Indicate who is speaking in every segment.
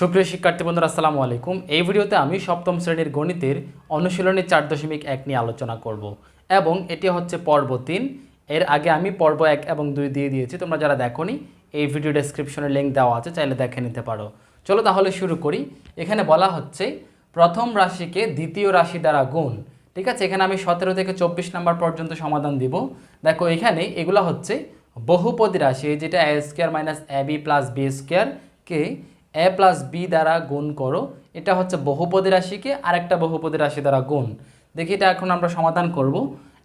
Speaker 1: সুপ্রিয় শিক্ষার্থী বন্ধুরা, আসসালামু আলাইকুম। এই ভিডিওতে আমি সপ্তম শ্রেণির গণিতের অনুশীলনী চার দশমিক এক নিয়ে আলোচনা করব এবং এটি হচ্ছে পর্ব তিন। এর আগে আমি পর্ব এক এবং দুই দিয়ে দিয়েছি, তোমরা যারা দেখোনি, এই ভিডিও ডেসক্রিপশনে লিঙ্ক দেওয়া আছে, চাইলে দেখে নিতে পারো। চলো তাহলে শুরু করি। এখানে বলা হচ্ছে, প্রথম রাশিকে দ্বিতীয় রাশি দ্বারা গুণ। ঠিক আছে? এখানে আমি সতেরো থেকে চব্বিশ নাম্বার পর্যন্ত সমাধান দিব। দেখো, এখানে এগুলো হচ্ছে বহুপদী রাশি যেটা A square minus A B plus B স্কোয়ারকে এ প্লাস বি দ্বারা গুণ করো, এটা হচ্ছে বহুপদী রাশিকে আরেকটা বহুপদী রাশি দ্বারা গুণ। দেখি এটা এখন আমরা সমাধান করব।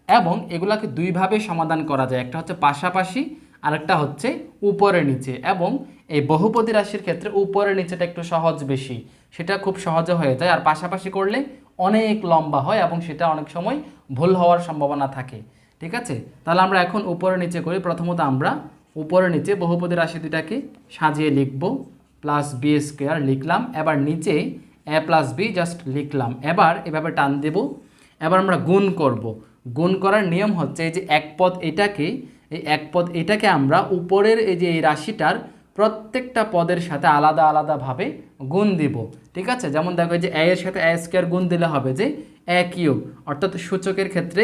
Speaker 1: এবং এগুলাকে দুইভাবে সমাধান করা যায়, একটা হচ্ছে পাশাপাশি, আরেকটা হচ্ছে উপরে নিচে। এবং এই বহুপদী রাশির ক্ষেত্রে উপরে নিচেটা একটু সহজ বেশি, সেটা খুব সহজে হয়ে যায়। আর পাশাপাশি করলে অনেক লম্বা হয় এবং সেটা অনেক সময় ভুল হওয়ার সম্ভাবনা থাকে। ঠিক আছে? তাহলে আমরা এখন উপরে নিচে করি। প্রথমত আমরা উপরে নিচে বহুপদী রাশি দুটাকে সাজিয়ে লিখব। প্লাস বি স্কোয়ার লিখলাম। এবার নিচে এ প্লাস বি জাস্ট লিখলাম। এবার এভাবে টান দেব। এবার আমরা গুণ করব। গুণ করার নিয়ম হচ্ছে এই যে এক পদ এটাকে, এই এক পদ এটাকে আমরা উপরের এই যে এই রাশিটার প্রত্যেকটা পদের সাথে আলাদা আলাদাভাবে গুণ দিব। ঠিক আছে? যেমন দেখো যে এ এর সাথে এ স্কোয়ার গুণ দিলে হবে যে এ কিউব। অর্থাৎ সূচকের ক্ষেত্রে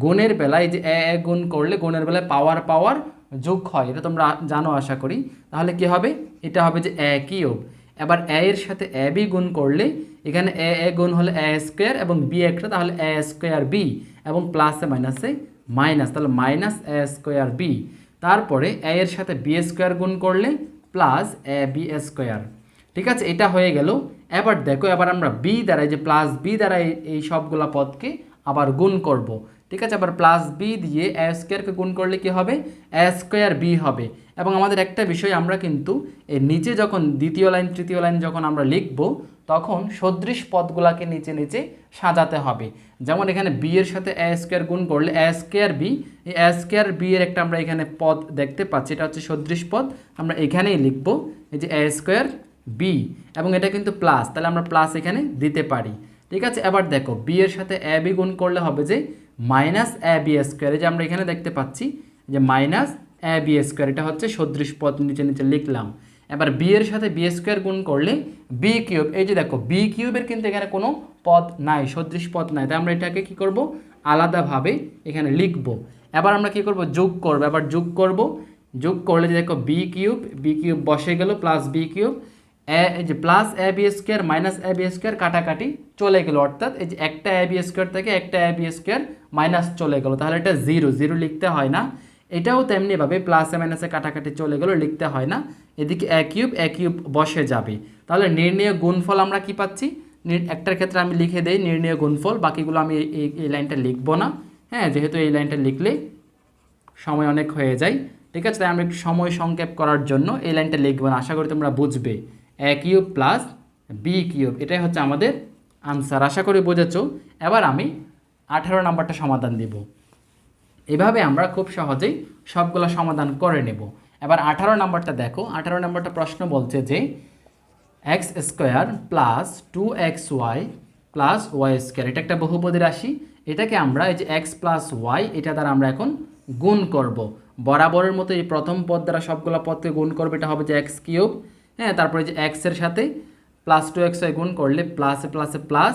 Speaker 1: গুণের বেলায় যে এ গুণ করলে গুণের বেলায় পাওয়ার পাওয়ার যোগ হয়, এটা তোমরা জানো, আশা করি। তাহলে কি হবে? এটা হবে যে এ কিউব। এবার এ এর সাথে এ বি গুণ করলে, এখানে এ এ গুণ হলে এ স্কোয়ার এবং বি একটা, তাহলে এ স্কোয়ার বি এবং প্লাসে মাইনাসে মাইনাস, তাহলে মাইনাস এ স্কোয়ার বি। তারপরে এ এর সাথে বি স্কোয়ার গুণ করলে, প্লাস এ বি স্কোয়ার। ঠিক আছে, এটা হয়ে গেল। এবার দেখো, এবার আমরা বি দ্বারা যে প্লাস বি দ্বারা এই- সবগুলা পদকে আবার গুণ করব। ঠিক আছে? আবার প্লাস বি দিয়ে এ স্কোয়ারকে গুণ করলে কি হবে? এ স্কোয়ার বি হবে। এবং আমাদের একটা বিষয় আমরা কিন্তু এর নিচে যখন দ্বিতীয় লাইন তৃতীয় লাইন যখন আমরা লিখব, তখন সদৃশ পদগুলাকে নিচে নিচে সাজাতে হবে। যেমন এখানে বি এর সাথে এ স্কোয়ার গুণ করলে এ স্কোয়ার বি এই এ স্কোয়ার বি এর একটা আমরা এখানে পদ দেখতে পাচ্ছি, এটা হচ্ছে সদৃশ পদ। আমরা এখানেই লিখব, এই যে এ স্কোয়ার বি এবং এটা কিন্তু প্লাস তাহলে আমরা প্লাস এখানে দিতে পারি। ঠিক আছে? এবার দেখো বি এর সাথে এ বি গুণ করলে হবে যে মাইনাস এ বি স্কোয়ার যে আমরা এখানে দেখতে পাচ্ছি যে মাইনাস এ বি স্কোয়ার, এটা হচ্ছে সদৃশ পদ নিচে নিচে লিখলাম। এবার বি এর সাথে বি স্কোয়ার গুণ করলে বি কিউব, এই যে দেখো বি কিউবের কিন্তু এখানে কোনো পদ নাই, সদৃশ পদ নাই, তাই আমরা এটাকে কি করব? আলাদাভাবে এখানে লিখব। এবার আমরা কি করব? যোগ করব। এবার যোগ করব, যোগ করলে যে দেখো বি কিউব বি কিউব বসে গেল প্লাস বি কিউব যে plus A B square minus A B square কাটাকাটি চলে গেল। অর্থাৎ এই যে একটা এ বি স্কোয়ার থেকে একটা এ বি স্কোয়ার মাইনাস চলে গেল। তাহলে এটা জিরো জিরো লিখতে হয় না। এটাও তেমনিভাবে প্লাসে মাইনাসে কাটাকাটি চলে গেল, লিখতে হয় না। এদিকে এ কিউব এ কিউব বসে যাবে। তাহলে নির্ণয় গুণফল আমরা কি পাচ্ছি? একটার ক্ষেত্রে আমি লিখে দেই নির্ণয় গুণফল, বাকিগুলো আমি এই- এই লাইনটা লিখব না। হ্যাঁ যেহেতু এই লাইনটা লিখলে সময় অনেক হয়ে যায়। ঠিক আছে, তাই আমরা একটু সময় সংক্ষেপ করার জন্য এই লাইনটা লিখব না। আশা করি তোমরা বুঝবে। A cube plus B cube এটাই হচ্ছে আমাদের আনসার আশা করি বুঝেছ? এবার আমি আঠারো নাম্বারটা সমাধান দিব। এভাবে আমরা খুব সহজেই সবগুলো সমাধান করে নেব। এবার আঠারো নাম্বারটা দেখো। আঠারো নাম্বারটা প্রশ্ন বলছে যে X square plus two X Y plus Y square এটা একটা বহুপদী রাশি। এটাকে আমরা এই যে এক্স প্লাস ওয়াই এটা দ্বারা আমরা এখন গুণ করব। বরাবরের মতো এই প্রথম পদ দ্বারা সবগুলো পদকে গুণ করবে, এটা হবে যে এক্স কিউব হ্যাঁ তারপরে যে এক্সের সাথে প্লাস টু এক্স ওয়াই গুণ করলে প্লাসে প্লাসে plus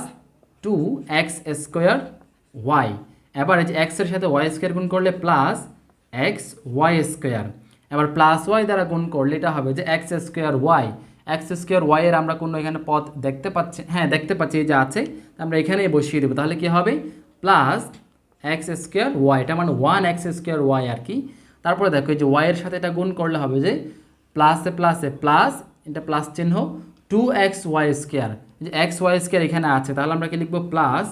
Speaker 1: two X square Y এবার এই যে এক্সের সাথে ওয়াই স্কোয়ার গুণ করলে প্লাস এক্স ওয়াই স্কোয়ার এবার প্লাস ওয়াই দ্বারা গুণ করলে এটা হবে যে X square Y X square Y এর আমরা কোনো এখানে পদ দেখতে পাচ্ছি হ্যাঁ দেখতে পাচ্ছি, এই যে আছে আমরা এখানেই বসিয়ে দেবো। তাহলে কি হবে? প্লাস এক্স স্কোয়ার ওয়াই এটা মানে ওয়ান এক্স স্কোয়ার ওয়াই আর কি। তারপরে দেখো, এই যে ওয়াই এর সাথে এটা গুণ করলে হবে যে প্লাসে প্লাসে প্লাস এটা প্লাস চিহ্ন টু এক্স ওয়াই স্কোয়ার যে এক্স ওয়াই স্কোয়ার এখানে আছে, তাহলে আমরা কি লিখব plus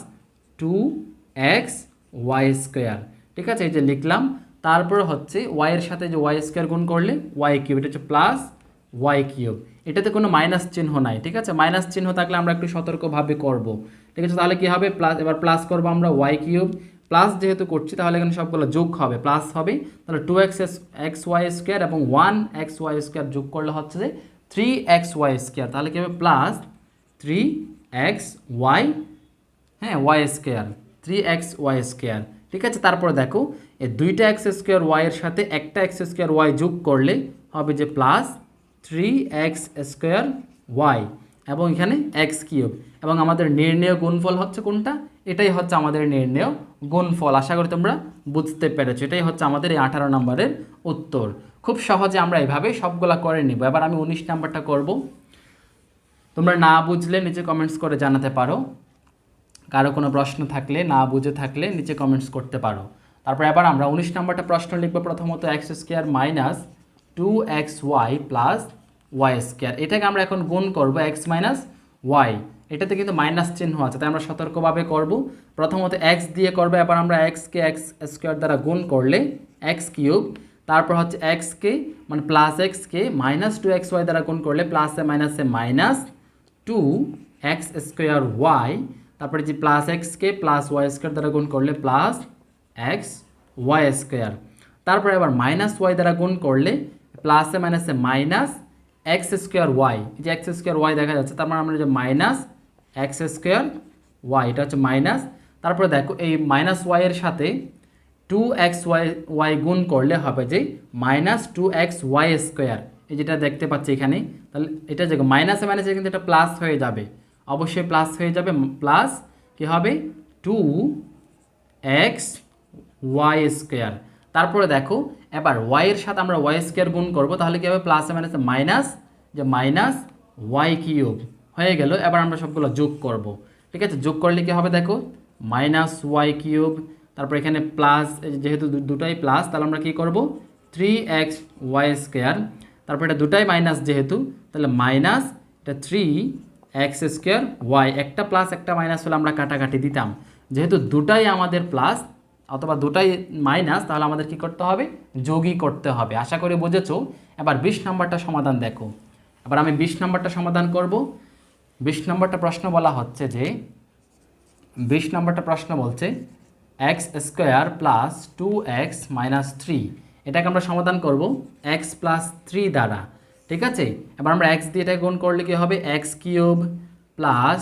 Speaker 1: two X Y square ঠিক আছে, এই যে লিখলাম। তারপরে হচ্ছে ওয়াই এর সাথে যে ওয়াই স্কোয়ার গুণ করলে ওয়াই কিউব এটা হচ্ছে প্লাস ওয়াই কিউব এটাতে কোনো মাইনাস চিহ্ন নাই, ঠিক আছে? মাইনাস চিহ্ন থাকলে আমরা একটু সতর্কভাবে করব। ঠিক আছে, তাহলে কি হবে? প্লাস এবার প্লাস করব আমরা ওয়াই কিউব প্লাস যেহেতু করছি, তাহলে এখানে সবগুলো যোগ হবে প্লাস হবে। তাহলে two X X Y square এবং ওয়ান এক্স ওয়াই স্কোয়ার যোগ করলে হচ্ছে যে থ্রি এক্স ওয়াই স্কোয়ার তাহলে কি হবে প্লাস থ্রি এক্স ওয়াই হ্যাঁ Y square three X Y square ঠিক আছে? তারপরে দেখো এই দুইটা এক্স স্কোয়ার ওয়াইয়ের সাথে একটা এক্স স্কোয়ার ওয়াই যোগ করলে হবে যে plus three X square Y এবং এখানে এক্স কিউব, এবং আমাদের নির্ণয় গুণফল হচ্ছে কোনটা? এটাই হচ্ছে আমাদের নির্ণয় গুণফল। আশা করি তোমরা বুঝতে পেরেছ, এটাই হচ্ছে আমাদের এই আঠারো নম্বরের উত্তর। খুব সহজে আমরা এভাবে সবগুলা করে নিব। এবার আমি উনিশ নাম্বারটা করব। তোমরা না বুঝলে নিচে কমেন্টস করে জানাতে পারো। কারও কোনো প্রশ্ন থাকলে, না বুঝে থাকলে নিচে কমেন্টস করতে পারো। তারপর এবার আমরা উনিশ নাম্বারটা প্রশ্ন লিখব প্রথমত X square minus two X Y plus Y square এটাকে আমরা এখন গুণ করব এক্স মাইনাস ওয়াই এটাতে কিন্তু মাইনাস চিহ্ন আছে, তাই আমরা সতর্কভাবে করব। প্রথমত এক্স দিয়ে করব, এবার আমরা এক্সকে এক্স স্কোয়ার দ্বারা গুণ করলে এক্স কিউব তারপর হচ্ছে এক্সকে মানে প্লাস এক্সকে মাইনাস টু এক্স ওয়াই দ্বারা গুণ করলে প্লাসে মাইনাসে minus two X square Y তারপরে যে প্লাস এক্সকে প্লাস ওয়াই স্কোয়ার দ্বারা গুণ করলে প্লাস এক্স ওয়াই স্কোয়ার তারপরে আবার মাইনাস ওয়াই দ্বারা গুণ করলে প্লাসে মাইনাসে মাইনাস এক্স স্কোয়ার ওয়াই যে এক্স স্কোয়ার ওয়াই দেখা যাচ্ছে, তার মানে আমরা যে মাইনাস এক্স স্কোয়ার ওয়াই এটা হচ্ছে মাইনাস তারপরে দেখো এই মাইনাস ওয়াইয়ের সাথে টু এক্স ওয়াই ওয়াই গুণ করলে হবে যে minus two X Y square এই যেটা দেখতে পাচ্ছি এখানে, তাহলে এটা যে মাইনাসে মাইনাসে কিন্তু এটা প্লাস হয়ে যাবে। অবশ্যই প্লাস হয়ে যাবে প্লাস কি হবে? টু এক্স ওয়াই স্কোয়ার তারপরে দেখো, এবার ওয়াইয়ের সাথে আমরা ওয়াই স্কোয়ার গুণ করব, তাহলে কী হবে? প্লাসে মাইনাসে মাইনাস যে মাইনাস ওয়াই কিউব হয়ে গেল, এবার আমরা সবগুলো যোগ করব। ঠিক আছে? যোগ করলে কী হবে দেখো? মাইনাস ওয়াই কিউব তারপর এখানে প্লাস যেহেতু দুটাই প্লাস তাহলে আমরা কী করব? থ্রি এক্স ওয়াই স্কোয়ার তারপর এটা দুটাই মাইনাস যেহেতু, তাহলে মাইনাস এটা থ্রি এক্স স্কোয়ার ওয়াই একটা প্লাস একটা মাইনাস হলে আমরা কাটাকাটি দিতাম। যেহেতু দুটাই আমাদের প্লাস অথবা দুটাই মাইনাস তাহলে আমাদের কি করতে হবে? যোগই করতে হবে। আশা করি বুঝেছ? এবার বিশ নম্বরটা সমাধান দেখো। এবার আমি বিশ নম্বরটা সমাধান করব। বিশ নম্বরটা প্রশ্ন বলা হচ্ছে যে, বিশ নম্বরটা প্রশ্ন বলছে X square plus two X minus three এটাকে আমরা সমাধান করব এক্স প্লাস থ্রি দ্বারা, ঠিক আছে? এবার আমরা এক্স দিয়ে এটা গুণ করলে কি হবে? এক্স কিউব প্লাস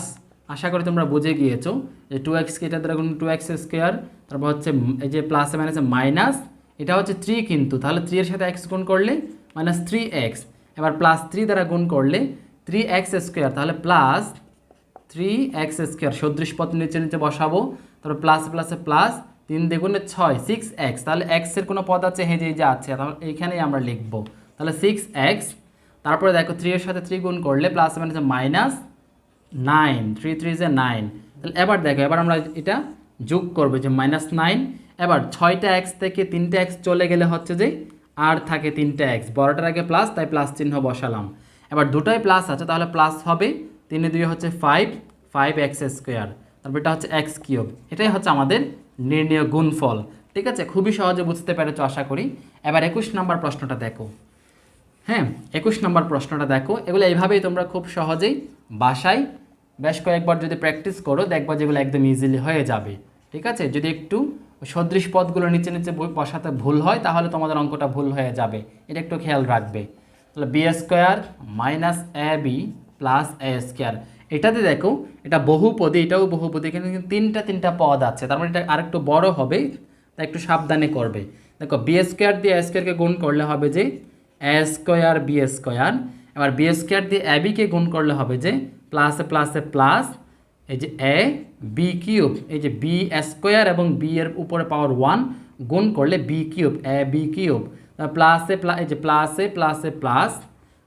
Speaker 1: আশা করি তোমরা বুঝে গিয়েছো যে টু এক্সকে এটা দ্বারা গুণ টু এক্স স্কোয়ার তারপর হচ্ছে এই যে প্লাসে মাইনাসে মাইনাস এটা হচ্ছে থ্রি কিন্তু, তাহলে থ্রি এর সাথে এক্স গুণ করলে মাইনাস থ্রি এক্স এবার প্লাস থ্রি দ্বারা গুণ করলে থ্রি এক্স স্কোয়ার তাহলে প্লাস থ্রি এক্স স্কোয়ার সদৃশ পথ নিচে নিচে বসাবো। তারপর প্লাস প্লাসে প্লাস তিন দ্বিগুণে ছয় সিক্স এক্স তাহলে এক্সের কোনো পদ আছে? হেঁজে যে আছে, তাহলে এইখানেই আমরা লিখব। তাহলে সিক্স এক্স তারপরে দেখো থ্রি এর সাথে থ্রি গুণ করলে প্লাস মানে মাইনাস নাইন থ্রি থ্রি যে নাইন তাহলে এবার দেখো, এবার আমরা এটা যোগ করব যে মাইনাস নাইন এবার ছয়টা এক্স থেকে তিনটে এক্স চলে গেলে হচ্ছে যে আর থাকে তিনটে এক্স বড়টার আগে প্লাস তাই প্লাস চিহ্ন বসালাম। এবার দুটোই প্লাস আছে, তাহলে প্লাস হবে। তিনে দুই হচ্ছে ফাইভ ফাইভ এক্স স্কোয়ার তারপর এটা হচ্ছে এক্স কিউব। এটাই হচ্ছে আমাদের নির্ণয় গুণফল। ঠিক আছে? খুবই সহজে বুঝতে পেরেছ, আশা করি। এবার একুশ নম্বর প্রশ্নটা দেখো। হ্যাঁ একুশ নম্বর প্রশ্নটা দেখো। এগুলো এইভাবেই তোমরা খুব সহজেই বাসায় বেশ কয়েকবার যদি প্র্যাকটিস করো, দেখবা যেগুলো একদম ইজিলি হয়ে যাবে। ঠিক আছে? যদি একটু সদৃশ পদগুলো নিচে নিচে বসাতে ভুল হয়, তাহলে তোমাদের অঙ্কটা ভুল হয়ে যাবে। এটা একটু খেয়াল রাখবে। তাহলে B square minus A B plus A square এটাতে দেখো, এটা বহুপদী, এটাও বহুপদী, এখানে কিন্তু তিনটা তিনটা পদ আছে। তার মানে এটা আরেকটু বড় হবে, তা একটু সাবধানে করবে। দেখো বি স্কোয়ার দিয়ে এ স্কোয়ারকে গুণ করলে হবে যে এ স্কোয়ার বি স্কোয়ার এবার বি স্কোয়ার দিয়ে এ বিকে গুণ করলে হবে যে প্লাসে প্লাসে প্লাস এই যে এ বি কিউব এই যে বি স্কোয়ার এবং বি এর উপরে পাওয়ার ওয়ান গুণ করলে B cube A B cube প্লাসে প্লা এই যে প্লাসে প্লাসে প্লাস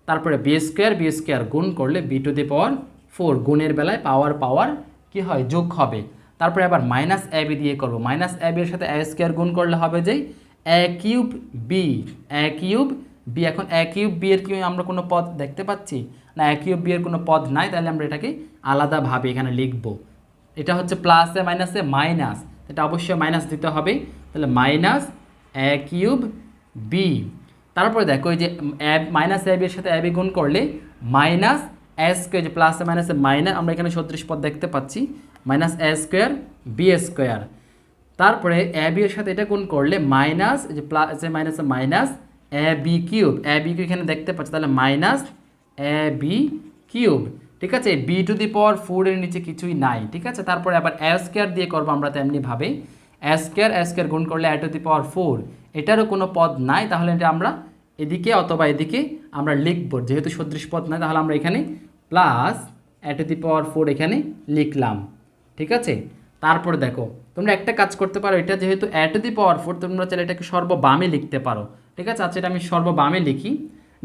Speaker 1: তারপরে বি স্কোয়ার বি স্কোয়ার গুণ করলে B to the power four, গুণের বেলায় পাওয়ার পাওয়ার কি হয়? যোগ হবে। তারপরে আবার মাইনাস এ বি দিয়ে করব। মাইনাস এ বির সাথে এ স্কোয়ার গুণ করলে হবে যে A cube B A cube B এখন এ কিউব বি এর কি আমরা কোনো পদ দেখতে পাচ্ছি? না এ কিউব বি এর কোনো পদ নাই, তাহলে আমরা এটাকে আলাদাভাবে এখানে লিখব। এটা হচ্ছে প্লাসে মাইনাসে মাইনাস এটা অবশ্যই মাইনাস দিতে হবে। তাহলে মাইনাস এ কিউব বি তারপরে দেখো এই যে মাইনাস এ বি সাথে এ বি গুণ করলে মাইনাস এ স্কোয়ার যে প্লাসে মাইনাসে মাইনাস আমরা এখানে সদৃশ পদ দেখতে পাচ্ছি minus A square B square তারপরে এ বি এর সাথে এটা গুণ করলে মাইনাস যে প্লাস মাইনাসে minus A B cube A B cube এখানে দেখতে পাচ্ছি, তাহলে মাইনাস এ বি কিউব ঠিক আছে? বি টু দি পাওয়ার ফোরের নিচে কিছুই নাই, ঠিক আছে? তারপরে আবার এ স্কোয়ার দিয়ে করব আমরা তেমনিভাবে। এ স্কোয়ার এ স্কোয়ার গুণ করলে এ টু দি পাওয়ার ফোর এটারও কোনো পদ নাই, তাহলে এটা আমরা এদিকে অথবা এদিকে আমরা লিখব। যেহেতু সদৃশ পদ নাই, তাহলে আমরা এখানে plus to the power four এখানে লিখলাম, ঠিক আছে? তারপর দেখো, তোমরা একটা কাজ করতে পারো, এটা যেহেতু টু দি পাওয়ার ফোর, তোমরা চাইলে এটাকে সর্ববামে লিখতে পারো, ঠিক আছে? আচ্ছা এটা আমি সর্ববামে লিখি।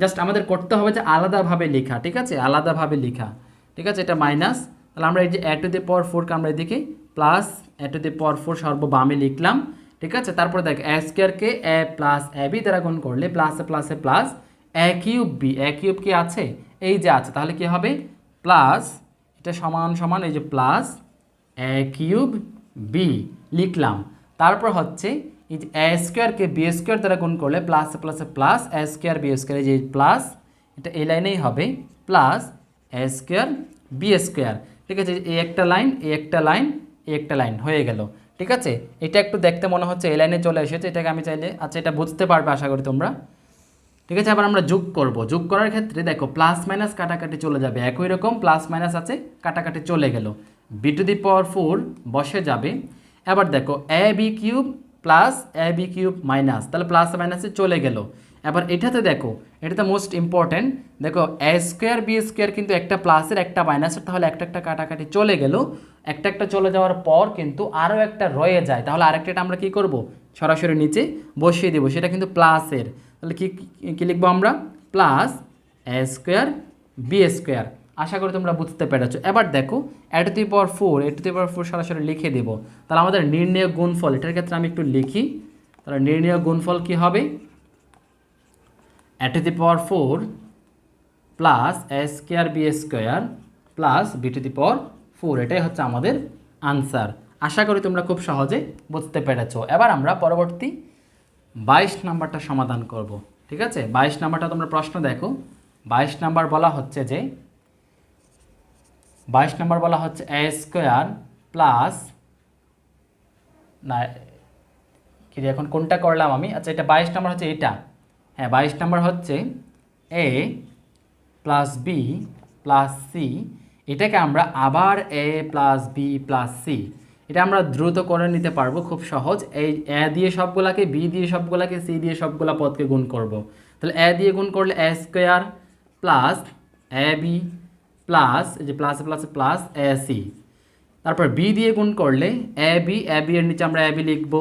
Speaker 1: জাস্ট আমাদের করতে হবে যে আলাদাভাবে লেখা, ঠিক আছে? আলাদাভাবে লেখা, ঠিক আছে? এটা মাইনাস, তাহলে আমরা এই যে টু দি পাওয়ার ফোরকে আমরা এদিকে plus to the power four সর্ববামে লিখলাম, ঠিক আছে? তারপরে দেখ, এ স্কোয়ারকে এ প্লাস এ বি দ্বারা গুণ করলে প্লাসে প্লাসে plus A cube B, A cube কি আছে? এই যে আছে, তাহলে কি হবে? প্লাস এটা সমান সমান এই যে প্লাস এ কিউব বি লিখলাম। তারপর হচ্ছে এই যে এ স্কোয়ারকে বি স্কোয়ার দ্বারা গুণ করলে প্লাস প্লাসে plus A square B square এই যে প্লাস এটা এই লাইনেই হবে। Plus A square B square ঠিক আছে, এই একটা লাইন এই একটা লাইন এই একটা লাইন হয়ে গেল। ঠিক আছে? এটা একটু দেখতে মনে হচ্ছে এই লাইনে চলে এসেছে, এটাকে আমি চাইলে আচ্ছা এটা বুঝতে পারবে আশা করি তোমরা। ঠিক আছে, আবার আমরা যোগ করব। যোগ করার ক্ষেত্রে দেখো প্লাস মাইনাস কাটাকাটি চলে যাবে একই রকম প্লাস মাইনাস আছে, কাটাকাটি চলে গেল। B to the power four বসে যাবে। এবার দেখো A B cube plus A B cube minus তাহলে প্লাস মাইনাসে চলে গেল। এবার এটাতে দেখো, এটাতে মোস্ট ইম্পর্ট্যান্ট দেখো এ স্কোয়ার বি স্কোয়ার কিন্তু একটা প্লাসের একটা মাইনাসের তাহলে একটা একটা কাটাকাটি চলে গেল। একটা একটা চলে যাওয়ার পর কিন্তু আরও একটা রয়ে যায়। তাহলে আরেকটা আমরা কি করব? সরাসরি নিচে বসিয়ে দেবো। সেটা কিন্তু প্লাসের তাহলে কি কি লিখব আমরা? Plus A square B square. আশা করি তোমরা বুঝতে পেরেছ। এবার দেখো, A to the power four, A to the power four সরাসরি লিখে দেবো। তাহলে আমাদের নির্ণয় গুণফল, এটার ক্ষেত্রে আমি একটু লিখি। তাহলে নির্ণয় গুণফল কি হবে? A to the power four plus A square B square plus B to the power four, এটাই হচ্ছে আমাদের আনসার। আশা করি তোমরা খুব সহজে বুঝতে পেরেছ। এবার আমরা পরবর্তী বাইশ নাম্বারটা সমাধান করব, ঠিক আছে? বাইশ নাম্বারটা তোমরা প্রশ্ন দেখো। বাইশ নাম্বার বলা হচ্ছে যে, বাইশ নাম্বার বলা হচ্ছে এ স্কোয়ার প্লাস না, কি এখন কোনটা করলাম আমি? আচ্ছা এটা বাইশ নাম্বার হচ্ছে এটা। হ্যাঁ বাইশ নাম্বার হচ্ছে A plus B plus C এটাকে আমরা আবার A plus B plus C এটা আমরা দ্রুত করে নিতে পারব, খুব সহজ। এই এ দিয়ে সবগুলাকে, বি দিয়ে সবগুলাকে, সি দিয়ে সবগুলা পদকে গুণ করব। তাহলে এ দিয়ে গুণ করলে A square plus A B plus, এই যে plus plus plus A C. তারপর বি দিয়ে গুণ করলে এ বি এ বি এর নিচে আমরা এ বি লিখব।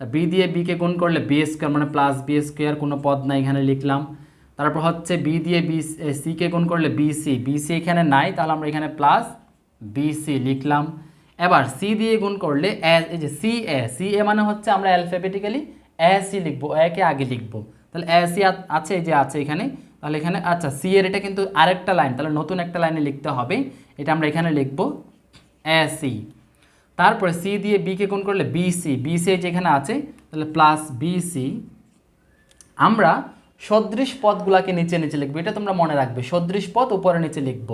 Speaker 1: বি দিয়ে বিকে গুণ করলে বি স্কোয়ার মানে প্লাস বি স্কোয়ার, কোনো পদ নাই এখানে লিখলাম। তারপর হচ্ছে বি দিয়ে বি সিকে গুণ করলে বি সি। বি সি এখানে নাই, তাহলে আমরা এখানে প্লাস বি সি লিখলাম। এবার সি দিয়ে গুণ করলে এ এই যে সি এ সি এ মানে হচ্ছে আমরা অ্যালফাবেটিক্যালি সি লিখব, একে আগে লিখব। তাহলে সি আছে, এই যে আছে এখানে, তাহলে এখানে আচ্ছা সি এর এটা কিন্তু আরেকটা লাইন তাহলে নতুন একটা লাইনে লিখতে হবে। এটা আমরা এখানে লিখব সি তারপরে সি দিয়ে বিকে গুণ করলে বিসি বিসি যেখানে আছে, তাহলে প্লাস বিসি আমরা সদৃশ পদগুলাকে নিচে নিচে লিখব। এটা তোমরা মনে রাখবে, সদৃশ পদ উপরে নিচে লিখব।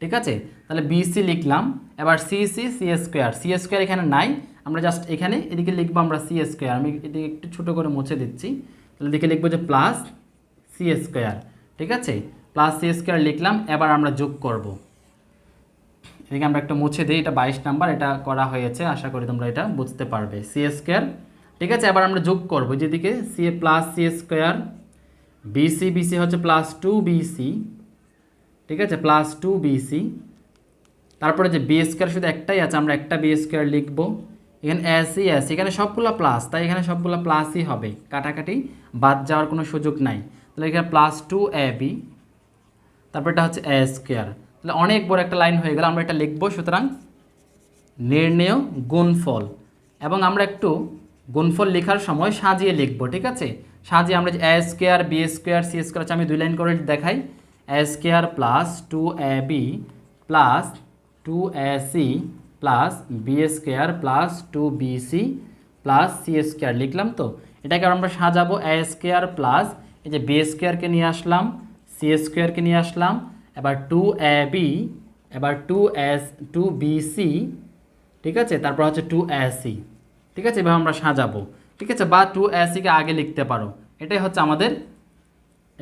Speaker 1: ঠিক আছে? তাহলে বিসি লিখলাম। এবার C C C square C square এখানে নাই। আমরা জাস্ট এখানে, এদিকে লিখব আমরা সি স্কোয়ার আমি এদিকে একটু ছোটো করে মুছে দিচ্ছি। তাহলে এদিকে লিখব যে প্লাস সি স্কোয়ার ঠিক আছে? প্লাস সি স্কোয়ার লিখলাম। এবার আমরা যোগ করব। এদিকে আমরা একটা মুছে দিই। এটা বাইশ নাম্বার। এটা করা হয়েছে। আশা করি তোমরা এটা বুঝতে পারবে। সি স্কোয়ার ঠিক আছে? এবার আমরা যোগ করব। যেদিকে C plus C square B C B C হচ্ছে প্লাস টু বিসি ঠিক আছে? প্লাস টু বিসি তারপরে যে বি স্কোয়ার শুধু একটাই আছে, আমরা একটা বি স্কোয়ার লিখব। এখানে এসি এস এখানে সবগুলো প্লাস তাই এখানে সবগুলো প্লাসই হবে। কাটাকাটি বাদ যাওয়ার কোনো সুযোগ নাই। তাহলে এখানে প্লাস টু এ বি তারপর এটা হচ্ছে এ স্কোয়ার তাহলে অনেক বড় একটা লাইন হয়ে গেল, আমরা এটা লিখব। সুতরাং নির্ণেয় গুণফল। এবং আমরা একটু গুণফল লেখার সময় সাজিয়ে লিখব, ঠিক আছে? সাজিয়ে আমরা যে A square B square C square আমি দুই লাইন করে দেখাই। Square plus two A B plus two A C plus B square plus two B C plus C square লিখলাম তো? এটাকে আমরা সাজাবো এ স্কোয়ার প্লাস এই যে বি স্কোয়ারকে নিয়ে আসলাম সি স্কোয়ারকে নিয়ে আসলাম, এবার টু এ বি এবার two S two B C ঠিক আছে? তারপর হচ্ছে টু সি ঠিক আছে? এভাবে আমরা সাজাবো, ঠিক আছে? বা টু এ সিকে আগে লিখতে পারো। এটাই হচ্ছে আমাদের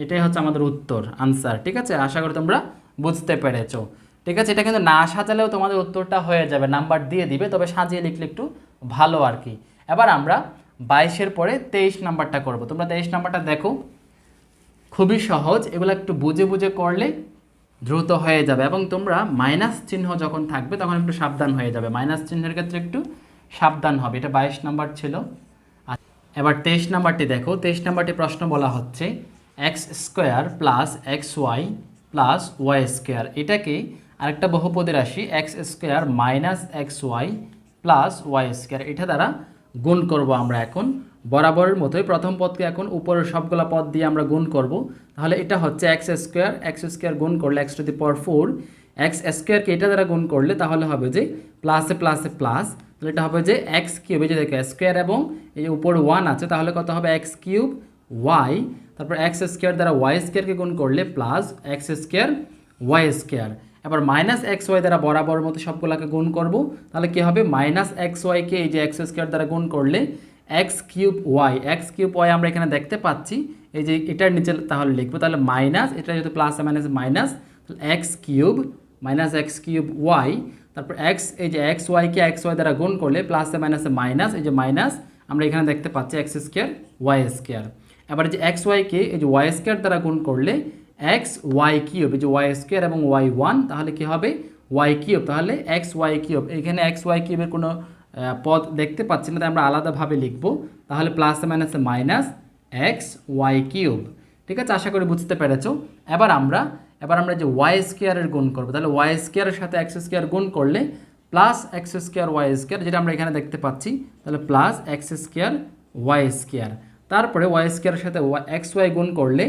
Speaker 1: এটাই হচ্ছে আমাদের উত্তর আনসার ঠিক আছে? আশা করি তোমরা বুঝতে পেরেছ। ঠিক আছে, এটা কিন্তু না সাজালেও তোমাদের উত্তরটা হয়ে যাবে নাম্বার দিয়ে দিবে, তবে সাজিয়ে লিখলে একটু ভালো আর কি। এবার আমরা বাইশের পরে তেইশ নাম্বারটা করব। তোমরা তেইশ নাম্বারটা দেখো। খুবই সহজ, এগুলো একটু বুঝে বুঝে করলে দ্রুত হয়ে যাবে এবং তোমরা মাইনাস চিহ্ন যখন থাকবে তখন একটু সাবধান হয়ে যাবে। মাইনাস চিহ্নের ক্ষেত্রে একটু সাবধান হবে, এটা বাইশ নাম্বার ছিল। এবার তেইশ নাম্বারটি দেখো, তেইশ নাম্বারটি প্রশ্ন বলা হচ্ছে X square plus X Y plus Y square. এটাকে আরেকটা বহুপদী রাশি, X square minus X Y plus Y square. এটা দ্বারা গুণ করব আমরা এখন। বরাবরের মতোই প্রথম পদকে এখন উপরের সবগুলা পদ দিয়ে আমরা গুণ করব। তাহলে এটা হচ্ছে এক্স স্কোয়ার। এক্স স্কোয়ার গুণ করলে X to the power four. X স্কোয়ারকে এটা দ্বারা গুণ করলে তাহলে হবে যে প্লাসে প্লাসে প্লাস। তাহলে এটা হবে যে এক্স কিউব, এই যে দেখো, স্কোয়ার এবং এই যে উপরে ওয়ান আছে, তাহলে কত হবে? X cube Y. তারপর এক্স স্কোয়ার দ্বারা ওয়াই স্কোয়ারকে গুণ করলে plus X square Y square এবার মাইনাস এক্স ওয়াই দ্বারা বরাবর মতো সবগুলোকে গুণ করব। তাহলে কী হবে? মাইনাস এক্স ওয়াইকে এই যে এক্স স্কোয়ার দ্বারা গুণ করলে X cube Y X cube Y আমরা এখানে দেখতে পাচ্ছি। এই যে এটার নিচে তাহলে লিখব। তাহলে মাইনাস এটা যেহেতু plus minus minus X cube minus X cube Y তারপর এক্স এই যে এক্স ওয়াইকে এক্স ওয়াই দ্বারা গুণ করলে প্লাসে মাইনাসে মাইনাস এই যে মাইনাস আমরা এখানে দেখতে পাচ্ছি এক্স স্কোয়ার ওয়াই স্কোয়ার এবার যে এক্স ওয়াইকে এই যে ওয়াই স্কোয়ার দ্বারা গুণ করলে এক্স ওয়াই কিউব এই যে ওয়াই স্কোয়ার এবং ওয়াই ওয়ান তাহলে কি হবে? ওয়াই কিউব তাহলে এক্স ওয়াই কিউব এখানে এক্স ওয়াই কিউবের কোনো পদ দেখতে পাচ্ছি না, তাই আমরা আলাদাভাবে লিখব। তাহলে প্লাস মাইনাসে মাইনাস এক্স ওয়াই কিউব ঠিক আছে? আশা করি বুঝতে পেরেছ। এবার আমরা এবার আমরা যে ওয়াই স্কোয়ারের গুণ করব। তাহলে ওয়াই স্কোয়ারের সাথে এক্স স্কোয়ার গুণ করলে plus X square Y square যেটা আমরা এখানে দেখতে পাচ্ছি, তাহলে plus X square Y square তারপরে ওয়াই স্কোয়ারের সাথে এক্স ওয়াই গুণ করলে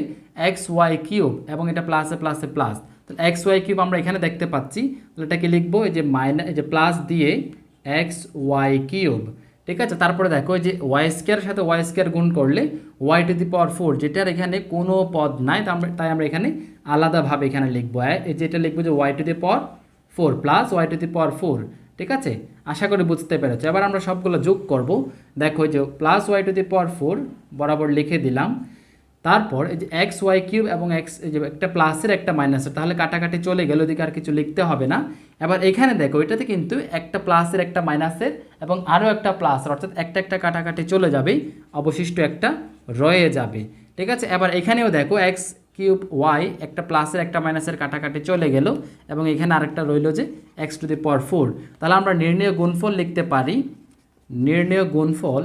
Speaker 1: এক্স ওয়াই কিউব এবং এটা প্লাসে প্লাসে প্লাস তাহলে এক্স ওয়াই কিউব আমরা এখানে দেখতে পাচ্ছি। তাহলে এটাকে লিখব, এই যে মাইনাস এই যে প্লাস দিয়ে এক্স ওয়াই কিউব ঠিক আছে? তারপরে দেখো যে ওয়াই স্কোয়ারের সাথে ওয়াই স্কোয়ার গুণ করলে Y to the power four যেটার এখানে কোনো পদ নাই তাই আমরা এখানে আলাদাভাবে এখানে লিখব। যেটা লিখব যে Y to the power four plus Y to the power four ঠিক আছে? আশা করি বুঝতে পেরেছ। এবার আমরা সবগুলো যোগ করব। দেখো যে plus Y to the power four বরাবর লিখে দিলাম। তারপর এই যে এক্স ওয়াই কিউব এবং এক্স এই যে একটা প্লাসের একটা মাইনাসের তাহলে কাটাকাটি চলে গেল ওদিকে আর কিছু লিখতে হবে না। এবার এখানে দেখো, এটাতে কিন্তু একটা প্লাসের একটা মাইনাসের এবং আরও একটা প্লাসের অর্থাৎ একটা একটা কাটাকাটি চলে যাবে অবশিষ্ট একটা রয়ে যাবে। ঠিক আছে? এবার এখানেও দেখো এক্স কিউব ওয়াই একটা প্লাসের একটা মাইনাসের কাটাকাটি চলে গেল এবং এখানে আরেকটা রইল যে X to the power four. তাহলে আমরা নির্ণয় গুণফল লিখতে পারি, নির্ণয় গুণফল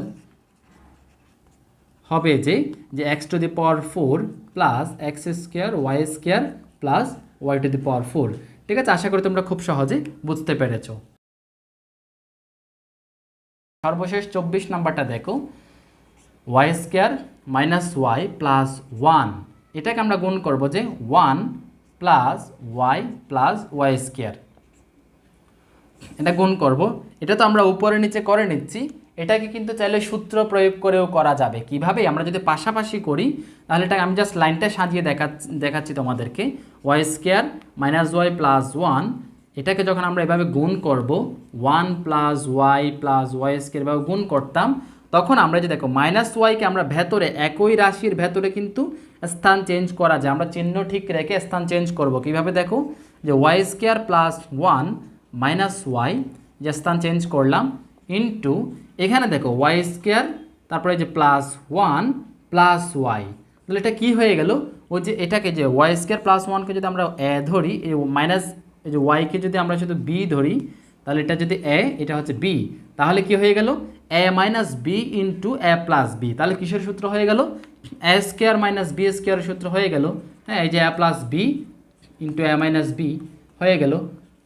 Speaker 1: হবে যে যে X to the power four plus X square, Y square plus Y to the power four. ঠিক আছে? আশা করি তোমরা খুব সহজে বুঝতে পেরেছ। সর্বশেষ চব্বিশ নাম্বারটা দেখো। Y square minus Y plus one. এটাকে আমরা গুণ করব যে one plus Y plus Y square এটা গুণ করব। এটা তো আমরা উপরে নিচে করে নিচ্ছি। এটাকে কিন্তু চাইলে সূত্র প্রয়োগ করেও করা যাবে। কীভাবে? আমরা যদি পাশাপাশি করি, তাহলে এটা আমি জাস্ট লাইনটা সাজিয়ে দেখাচ্ছি দেখাচ্ছি তোমাদেরকে। Y square minus Y plus one এটাকে যখন আমরা এভাবে গুণ করব one plus Y plus Y square এভাবে গুণ করতাম তখন আমরা যে দেখো মাইনাস ওয়াইকে আমরা ভেতরে, একই রাশির ভেতরে কিন্তু স্থান চেঞ্জ করা যায়। আমরা চিহ্ন ঠিক রেখে স্থান চেঞ্জ করব। কীভাবে দেখো? যে Y square plus one minus Y যে স্থান চেঞ্জ করলাম ইন্টু এখানে দেখো ওয়াই স্কোয়ার তারপরে যে প্লাস ওয়ান প্লাস ওয়াই তাহলে এটা কী হয়ে গেল? ওই যে এটাকে যে ওয়াই স্কোয়ার প্লাস ওয়ানকে যদি আমরা এ ধরি, এই মাইনাস এই যে ওয়াইকে যদি আমরা শুধু বি ধরি, তাহলে এটা যদি এ, এটা হচ্ছে বি তাহলে কি হয়ে গেল? A minus B into A plus B তাহলে কিসের সূত্র হয়ে গেল? এ স্কোয়ার মাইনাস বি স্কোয়ারের সূত্র হয়ে গেল। হ্যাঁ এই যে A plus B into A minus B হয়ে গেল।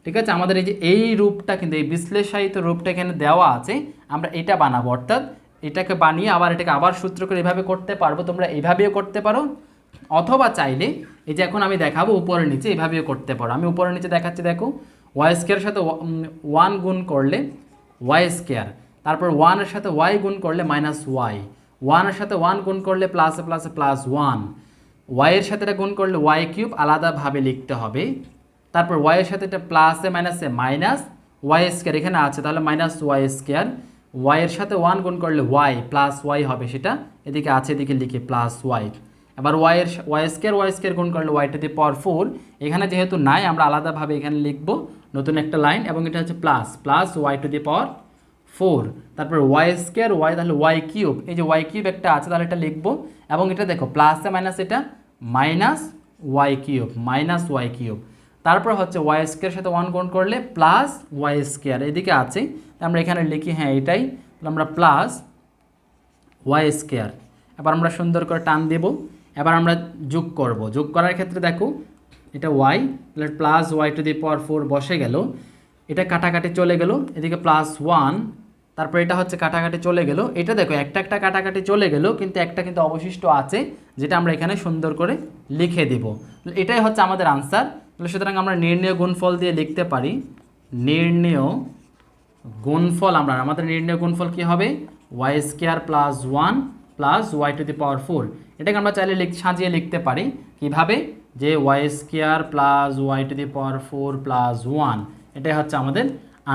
Speaker 1: ঠিক আছে? আমাদের এই যে এই রূপটা কিন্তু, এই বিশ্লেষায়িত রূপটা এখানে দেওয়া আছে। আমরা এটা বানাবো। অর্থাৎ এটাকে বানিয়ে আবার এটাকে আবার সূত্র করে এভাবে করতে পারব। তোমরা এইভাবেও করতে পারো। অথবা চাইলে, এই যে এখন আমি দেখাবো উপরে নিচে এইভাবেও করতে পারো। আমি উপরে নিচে দেখাচ্ছি, দেখো। ওয়াই স্কোয়ারের সাথে ওয়ান গুণ করলে ওয়াই স্কোয়ার তারপর ওয়ানের সাথে ওয়াই গুণ করলে মাইনাস ওয়াই ওয়ানের সাথে ওয়ান গুণ করলে প্লাসে প্লাসে প্লাস ওয়ান ওয়াইয়ের সাথে এটা গুণ করলে ওয়াই কিউব আলাদাভাবে লিখতে হবে। তারপর ওয়াইয়ের সাথে এটা প্লাসে মাইনাসে মাইনাস ওয়াই স্কোয়ার এখানে আছে, তাহলে মাইনাস ওয়াই স্কোয়ার ওয়াইয়ের সাথে ওয়ান গুণ করলে ওয়াই প্লাস ওয়াই হবে সেটা। এদিকে আছে, এদিকে লিখে প্লাস ওয়াই এবার ওয়াইয়ের ওয়াই স্কোয়ার ওয়াই স্কোয়ার গুণ করলে Y to the power four এখানে যেহেতু নাই, আমরা আলাদাভাবে এখানে লিখব নতুন একটা লাইন এবং এটা হচ্ছে plus plus Y to the power four তারপর ওয়াই স্কোয়ার ওয়াই তাহলে ওয়াই কিউব এই যে ওয়াই কিউব একটা আছে, তাহলে এটা লিখব, এবং এটা দেখো প্লাসে মাইনাস এটা minus Y cube minus Y cube তারপর হচ্ছে ওয়াই স্কোয়ার সাথে ওয়ান গুণ করলে প্লাস ওয়াই স্কোয়ার এদিকে আছে আমরা এখানে লিখি হ্যাঁ এটাই আমরা প্লাস ওয়াই স্কোয়ার এবার আমরা সুন্দর করে টান দেব, এবার আমরা যোগ করব, যোগ করার ক্ষেত্রে দেখো, এটা ওয়াই তাহলে plus Y to the power four বসে গেল, এটা কাটাকাটি চলে গেল, এদিকে প্লাস ওয়ান তারপর এটা হচ্ছে কাটাকাটি চলে গেল। এটা দেখো, একটা একটা কাটাকাটি চলে গেল, কিন্তু একটা কিন্তু অবশিষ্ট আছে, যেটা আমরা এখানে সুন্দর করে লিখে দিব। এটাই হচ্ছে আমাদের আনসার তাহলে সুতরাং আমরা নির্ণয় গুণফল দিয়ে লিখতে পারি। নির্ণয় গুণফল আমরা, আমাদের নির্ণয় গুণফল কি হবে? Y square plus one plus y to the power four এটাকে আমরা চাইলে লিখ, সাজিয়ে লিখতে পারি। কীভাবে? যে y square plus y to the power four plus one এটাই হচ্ছে আমাদের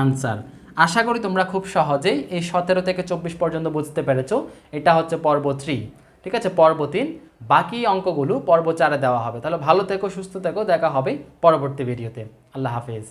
Speaker 1: আনসার আশা করি তোমরা খুব সহজেই এই সতেরো থেকে চব্বিশ পর্যন্ত বুঝতে পেরেছ। এটা হচ্ছে পর্ব থ্রি। ঠিক আছে? পর্ব তিন। বাকি অঙ্কগুলো পর্ব চারে দেওয়া হবে। তাহলে ভালো থেকো, সুস্থ থেকো। দেখা হবে পরবর্তী ভিডিওতে। আল্লাহ হাফেজ।